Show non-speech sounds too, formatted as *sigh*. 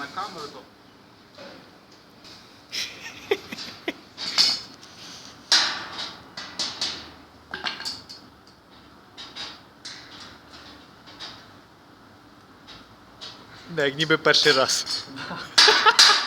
na kamerę to... No, jak niby pierwszy raz. *laughs*